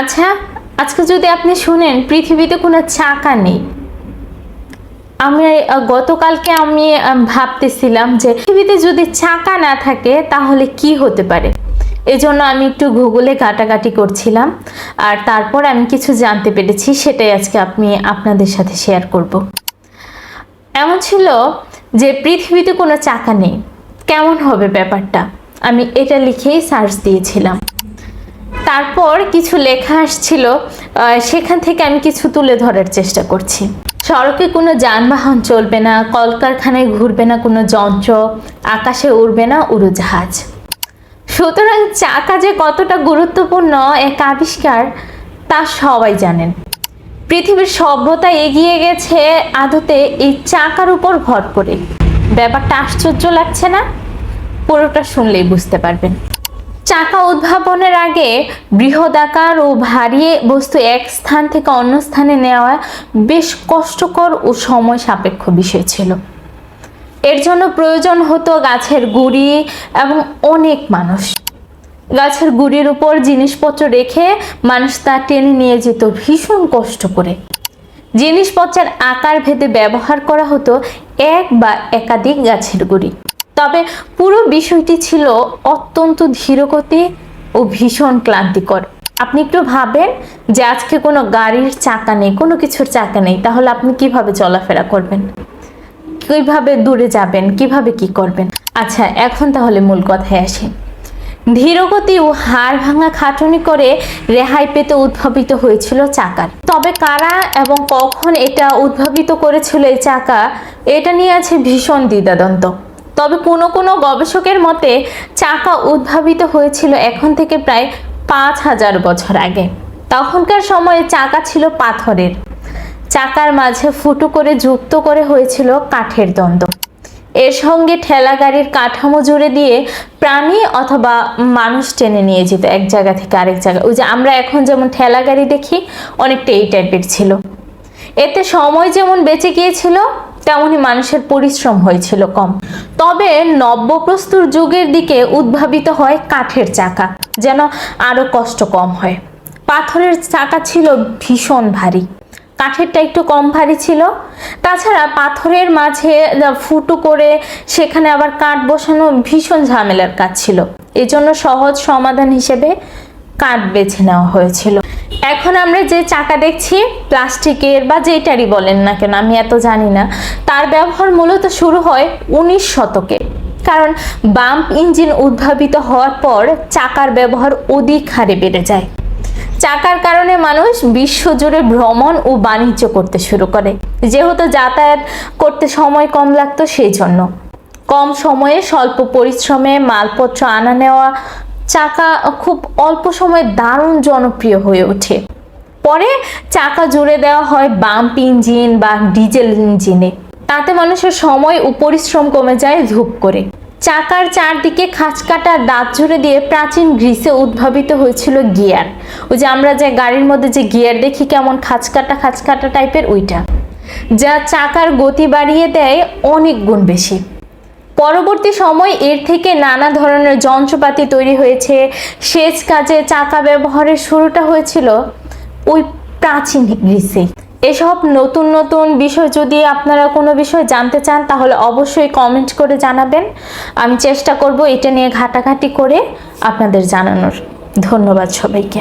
আচ্ছা আজকে যদি আপনি শুনেন, পৃথিবীতে কোনো চাকা নেই। আমি গতকালকে আমি ভাবতেছিলাম যে পৃথিবীতে যদি চাকা না থাকে, তাহলে কি হতে পারে? এজন্য আমি একটু গুগলে ঘাটাঘাটি করছিলাম, আর তারপর আমি কিছু জানতে পেরেছি, সেটাই আজকে আপনি আপনাদের সাথে শেয়ার করব। এমন ছিল যে পৃথিবীতে কোনো চাকা নেই। কেমন হবে ব্যাপারটা? আমি এটা লিখেই সার্চ দিয়েছিলাম। তারপর কিছু লেখা আসছিল সেখান থেকে আমি কিছু তুলে ধরার চেষ্টা করছি। সড়কে কোনো যানবাহন চলবে না, কলকারখানায় ঘুরবে না কোনো যন্ত্র, আকাশে উড়বে না উড়োজাহাজ। সুতরাং চাকা যে কতটা গুরুত্বপূর্ণ এক আবিষ্কার, তা সবাই জানেন। পৃথিবীর সভ্যতা এগিয়ে গেছে আদতে এই চাকার উপর ভর করে। ব্যাপারটা আশ্চর্য লাগছে না? পুরোটা শুনলেই বুঝতে পারবেন। চাকা উদ্ভাবনের আগে বৃহদাকার ও ভারী বস্তু এক স্থান থেকে অন্য স্থানে নেওয়া বেশ কষ্টকর ও সময় সাপেক্ষ বিষয় ছিল। এর জন্য প্রয়োজন হতো গাছের গুড়ি এবং অনেক মানুষ। গাছের গুড়ির উপর জিনিসপত্র রেখে মানুষ তা টেনে নিয়ে যেত ভীষণ কষ্ট করে। জিনিসপত্রের আকার ভেদে ব্যবহার করা হতো এক বা একাধিক গাছের গুড়ি। তবে পুরো বিষয়টি ছিল অত্যন্ত ধীরগতি ও ভীষণ ক্লান্তিকর। আপনি একটু ভাবেন যে আজকে কোনো গাড়ির চাকা নেই, কোনো কিছুর চাকা নেই, তাহলে আপনি কীভাবে চলাফেরা করবেন? কীভাবে দূরে যাবেন? কীভাবে কি করবেন? আচ্ছা এখন তাহলে মূল কথায় আসি। ধীরগতি ও হাড় ভাঙা খাটুনি করে রেহাই পেতে উদ্ভাবিত হয়েছিল চাকার। তবে কারা এবং কখন এটা উদ্ভাবিত করেছিল এই চাকা, এটা নিয়ে আছে ভীষণ দ্বিধাদ্বন্দ্ব। তবে কোনো কোনো গবেষকের মতে চাকা উদ্ভাবিত হয়েছিল এখন থেকে প্রায় পাঁচ হাজার বছর আগে। তখনকার সময়ে চাকা ছিল পাথরের। চাকার মাঝে ফুটো করে যুক্ত করে হয়েছিল কাঠের দ্বন্দ্ব। এর সঙ্গে ঠেলা গাড়ির কাঠামো জুড়ে দিয়ে প্রাণী অথবা মানুষ টেনে নিয়ে যেত এক জায়গা থেকে আরেক জায়গায়। ওই যে আমরা এখন যেমন ঠেলা গাড়ি দেখি, অনেকটা এই টাইপের ছিল। এতে সময় যেমন বেঁচে গিয়েছিল তেমনি মানুষের পরিশ্রম হয়েছিল কম। তবে নব্যপ্রস্তুর যুগের দিকে উদ্ভাবিত হয় কাঠের চাকা, যেন আরও কষ্ট কম হয়। পাথরের চাকা ছিল ভীষণ ভারী। কাঠেরটা একটু কম ভারী ছিল। তাছাড়া পাথরের মাঝে ফুটো করে সেখানে আবার কাঠ বসানো ভীষণ ঝামেলার কাজ ছিল। এজন্য সহজ সমাধান হিসেবে কাঠ বেছে নেওয়া হয়েছিল। এখন আমরা যে চাকা দেখছি, প্লাস্টিকের বা যেটারই বলেন না কেন, আমি এত জানি না, তার ব্যবহার মূলত শুরু হয় উনিশ শতকে। কারণ বাম্প ইঞ্জিন উদ্ভাবিত হওয়ার পর চাকার ব্যবহার অধিক হারে বেড়ে যায়। চাকার কারণে মানুষ বিশ্বজুড়ে ভ্রমণ ও বাণিজ্য করতে শুরু করে। যেহেতু যাতায়াত করতে সময় কম লাগতো, সেই জন্য। কম সময়ে স্বল্প পরিশ্রমে মালপত্র আনা নেওয়া চাকা খুব অল্প সময়ে দারুণ জনপ্রিয় হয়ে ওঠে। পরে চাকা জুড়ে দেওয়া হয় বাম্প ইঞ্জিন বা ডিজেল ইঞ্জিনে। তাতে মানুষের সময় ও পরিশ্রম কমে যায় ধূপ করে। চাকার চারদিকে খাঁচকাটা দাঁত জুড়ে দিয়ে প্রাচীন গ্রিসে উদ্ভাবিত হয়েছিল গিয়ার। ওই যে আমরা যে গাড়ির মধ্যে যে গিয়ার দেখি কেমন খাঁচকাটা খাঁচকাটা টাইপের ওইটা। যা চাকার গতি বাড়িয়ে দেয় অনেক গুণ বেশি। পরবর্তী সময় এর থেকে নানা ধরনের যন্ত্রপাতি তৈরি হয়েছে। সেচ কাজে চাকা ব্যবহারের শুরুটা হয়েছিল ওই প্রাচীন গ্রিসে। এসব নতুন নতুন বিষয় যদি আপনারা কোনো বিষয় জানতে চান, তাহলে অবশ্যই কমেন্ট করে জানাবেন। আমি চেষ্টা করব এটা নিয়ে ঘাটাঘাটি করে আপনাদের জানানোর। ধন্যবাদ সবাইকে।